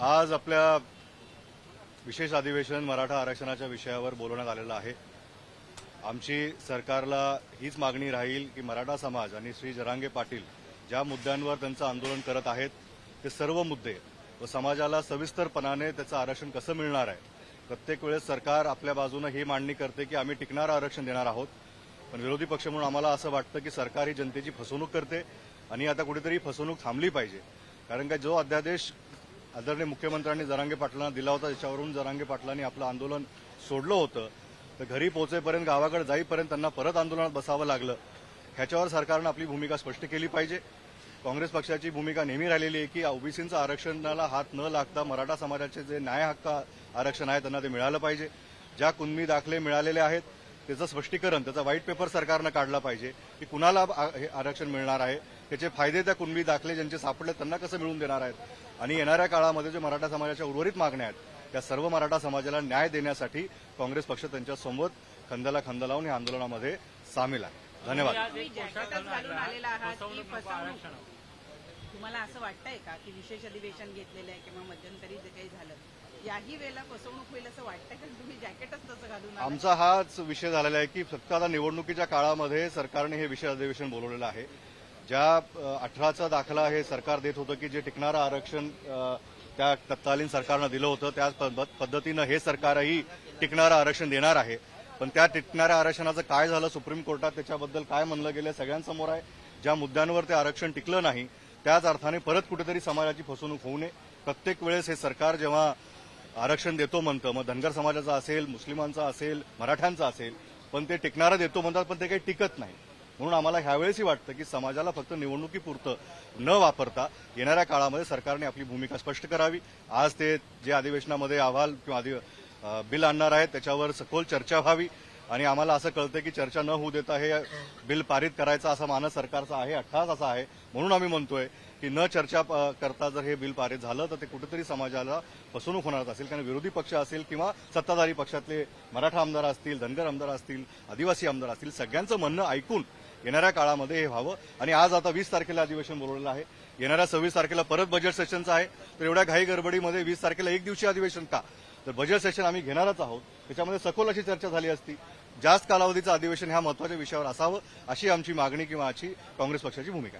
आज आपल्या विशेष अधिवेशन मराठा आरक्षणाच्या विषयावर बोलवण्यात आलेलं आहे. आमची सरकारला हीच मागणी राहील की मराठा समाज आणि श्री जरांगे पाटील ज्या मुद्द्यांवर त्यांचं आंदोलन करत आहेत ते सर्व मुद्दे व समाजाला सविस्तरपणाने त्याचं आरक्षण कसं मिळणार आहे? प्रत्येक वेळेस सरकार आपल्या बाजूनं ही मांडणी करते की आम्ही टिकणारं आरक्षण देणार आहोत. पण विरोधी पक्ष म्हणून आम्हाला असं वाटतं की सरकार ही जनतेची फसवणूक करते आणि आता कुठेतरी फसवणूक थांबली पाहिजे. कारण का जो अध्यादेश आदरणीय मुख्यमंत्र्यांनी जरांगे पाटलांना दिला होता त्याच्यावरून जरांगे पाटलांनी आपलं आंदोलन सोडलं होतं. तर घरी पोहोचेपर्यंत गावाकडे जाईपर्यंत त्यांना परत आंदोलनात बसावं लागलं. ह्याच्यावर सरकारनं आपली भूमिका स्पष्ट केली पाहिजे. काँग्रेस पक्षाची भूमिका नेहमी राहिलेली आहे की ओबीसींचं आरक्षणाला हात न लागता मराठा समाजाचे जे न्याय हक्क आरक्षण आहे त्यांना ते मिळालं पाहिजे. ज्या कुणबी दाखले मिळालेले आहेत त्याचं स्पष्टीकरण त्याचा व्हाईट पेपर सरकारनं काढला पाहिजे की कुणाला हे आरक्षण मिळणार आहे त्याचे फायदे त्या कुणबी दाखले ज्यांचे सापडले त्यांना कसं मिळून देणार आहेत? आणि येणाऱ्या काळामध्ये जे मराठा समाजाच्या उर्वरित मागण्या आहेत त्या सर्व मराठा समाजाला न्याय देण्यासाठी काँग्रेस पक्ष त्यांच्यासोबत खंदा लावून या आंदोलनामध्ये सामील आहे. धन्यवाद. तुम्हाला असं वाटतंय का की विशेष अधिवेशन घेतलेलं आहे किंवा मध्यंतरी जे काही झालं याही वेळेला फसवणूक होईल असं वाटतं का? तुम्ही जॅकेटच तसं घालून आमचा हाच विषय झालेला आहे की फक्त आता निवडणुकीच्या काळामध्ये सरकारने हे विशेष अधिवेशन बोलवलेलं आहे. ज्या अठराचा दाखला हे सरकार देत होतं की जे टिकणारं आरक्षण त्या तत्कालीन सरकारनं दिलं होतं त्याच पद्धतीनं हे सरकारही टिकणारं आरक्षण देणार आहे. पण त्या टिकणाऱ्या आरक्षणाचं काय झालं सुप्रीम कोर्टात त्याच्याबद्दल काय म्हणलं गेलं सगळ्यांसमोर आहे. ज्या मुद्द्यांवर ते आरक्षण टिकलं नाही त्याच अर्थाने परत कुठेतरी समाजाची फसवणूक होऊ नये. प्रत्येक वेळेस हे सरकार जेव्हा आरक्षण देतो म्हणतं मग धनगर समाजाचं असेल मुस्लिमांचा असेल मराठ्यांचा असेल पण ते टिकणारं देतो म्हणतात पण ते काही टिकत नाही. म्हणून आम्हाला ह्यावेळेसही वाटतं की समाजाला फक्त निवडणुकीपुरतं न वापरता येणाऱ्या काळामध्ये सरकारने आपली भूमिका स्पष्ट करावी. आज ते जे अधिवेशनामध्ये अहवाल किंवा बिल आणणार आहेत त्याच्यावर सखोल चर्चा व्हावी. आणि आम्हाला असं कळतं की चर्चा न होऊ देता हे बिल पारित करायचं असा मानस सरकारचा आहे अठ्ठास असा आहे म्हणून आम्ही म्हणतोय की न चर्चा करता जर हे बिल पारित झालं तर ते कुठेतरी समाजाला फसवणूक होणार असेल. कारण विरोधी पक्ष असेल किंवा सत्ताधारी पक्षातले मराठा आमदार असतील धनगर आमदार असतील आदिवासी आमदार असतील सगळ्यांचं म्हणणं ऐकून येणाऱ्या काळामध्ये हे व्हावं. आणि आज आता वीस तारखेला अधिवेशन बोलवलेलं आहे. येणाऱ्या सव्वीस तारखेला परत बजेट सेशनचं आहे. तर एवढ्या घाई गडबडीमध्ये वीस तारखेला एक दिवशी अधिवेशन का? तर बजेट सेशन आम्ही घेणारच आहोत. त्याच्यामध्ये सखोल अशी चर्चा झाली असती. जास्त कालावधीचं अधिवेशन ह्या महत्त्वाच्या विषयावर असावं अशी आमची मागणी किंवा अशी काँग्रेस पक्षाची भूमिका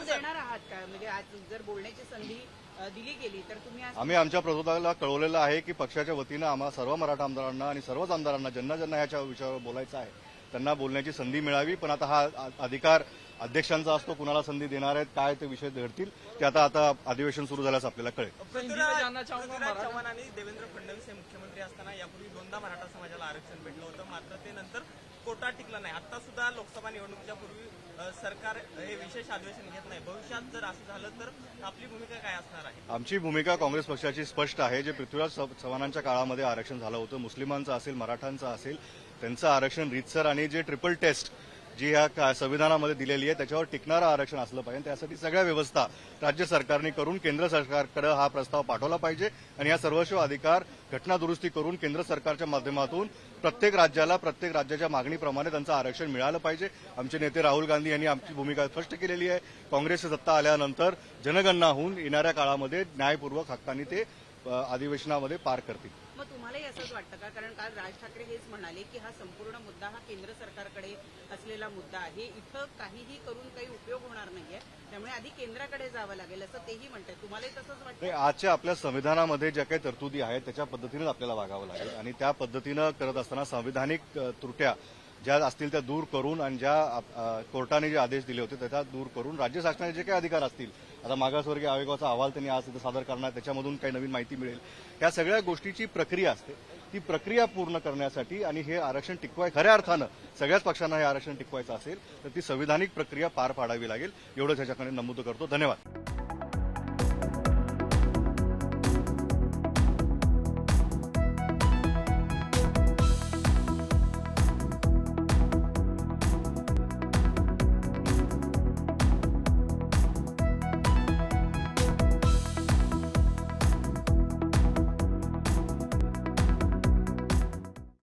म्हणजे आज जर बोलण्याची संधी अ, दिली गेली तर तुम्ही आज आम्ही आमच्या प्रबोधकाला कळवलेलं आहे की पक्षाच्या वतीनं आम्हा सर्व मराठा आमदारांना आणि सर्वच आमदारांना ज्यांना ज्यांना याच्या विषयावर बोलायचं आहे त्यांना बोलण्याची संधी मिळावी पण आता हा अधिकार अध्यक्षांचा असतो कुणाला संधी देणार आहेत काय ते विषय घडतील ते आता आता अधिवेशन सुरू झाल्यास आपल्याला कळेल. चव्हाण आणि देवेंद्र फडणवीस हे मुख्यमंत्री असताना यापूर्वी दोनदा मराठा समाजाला आरक्षण भेटलं होतं. मात्र ते नंतर कोर्टात टिकलं नाही. आता सुद्धा लोकसभा निवडणुकीच्या पूर्वी अ, सरकार हे विशेष अधिवेशन घेत नाही. भविष्यात जर असं झालं तर आपली भूमिका काय असणार आहे? आमची भूमिका काँग्रेस पक्षाची स्पष्ट आहे जे पृथ्वीराज चव- चव्हाणांच्या काळामध्ये आरक्षण झालं होतं. मुस्लिमांचं असेल मराठांचं असेल त्यांचं आरक्षण रीतसर आणि जे ट्रिपल टेस्ट जी ह्या का- संविधानामध्ये दिलेली आहे त्याच्यावर टिकणारं आरक्षण असलं पाहिजे. त्यासाठी सगळ्या व्यवस्था राज्य सरकारने करून केंद्र सरकारकडे हा प्रस्ताव पाठवला पाहिजे. आणि या सर्वस्व अधिकार घटना दुरुस्ती करून केंद्र सरकारच्या माध्यमातून प्रत्येक राज्याला प्रत्येक राज्याच्या मागणीप्रमाणे त्यांचं आरक्षण मिळालं पाहिजे. आमचे नेते राहुल गांधी यांनी आमची भूमिका स्पष्ट केलेली आहे. काँग्रेसची सत्ता आल्यानंतर जनगणना होऊन येणाऱ्या काळामध्ये न्यायपूर्वक हक्कांनी ते अधिवेशनामध्ये पार करतील. मग तुम्हालाही असंच वाटतं का? कारण काल राज ठाकरे हेच म्हणाले की हा संपूर्ण मुद्दा हा केंद्र सरकारकडे असलेला मुद्दा आहे. इथं काहीही करून काही उपयोग होणार नाहीये. त्यामुळे आधी केंद्राकडे जावं लागेल असं तेही म्हणतात तुम्हालाही तसंच वाटतं? आजच्या आपल्या संविधानामध्ये ज्या काही तरतुदी आहेत त्याच्या पद्धतीनेच आपल्याला वागावं लागेल. आणि त्या पद्धतीनं करत असताना संविधानिक त्रुट्या ज्या असतील त्या दूर करून आणि ज्या कोर्टाने जे आदेश दिले होते त्याचा दूर करून राज्य शासनाचे जे काही अधिकार असतील आता मागासवर्गीय आयोगाचा अहवाल त्यांनी आज तिथं सादर करणार त्याच्यामधून काही नवीन माहिती मिळेल. या सगळ्या गोष्टीची प्रक्रिया असते. ती प्रक्रिया पूर्ण करण्यासाठी आणि हे आरक्षण टिकवाय खऱ्या अर्थानं सगळ्याच पक्षांना हे आरक्षण टिकवायचं असेल तर ती संविधानिक प्रक्रिया पार पाडावी लागेल. एवढंच ह्याच्याकडे नमूद करतो. धन्यवाद.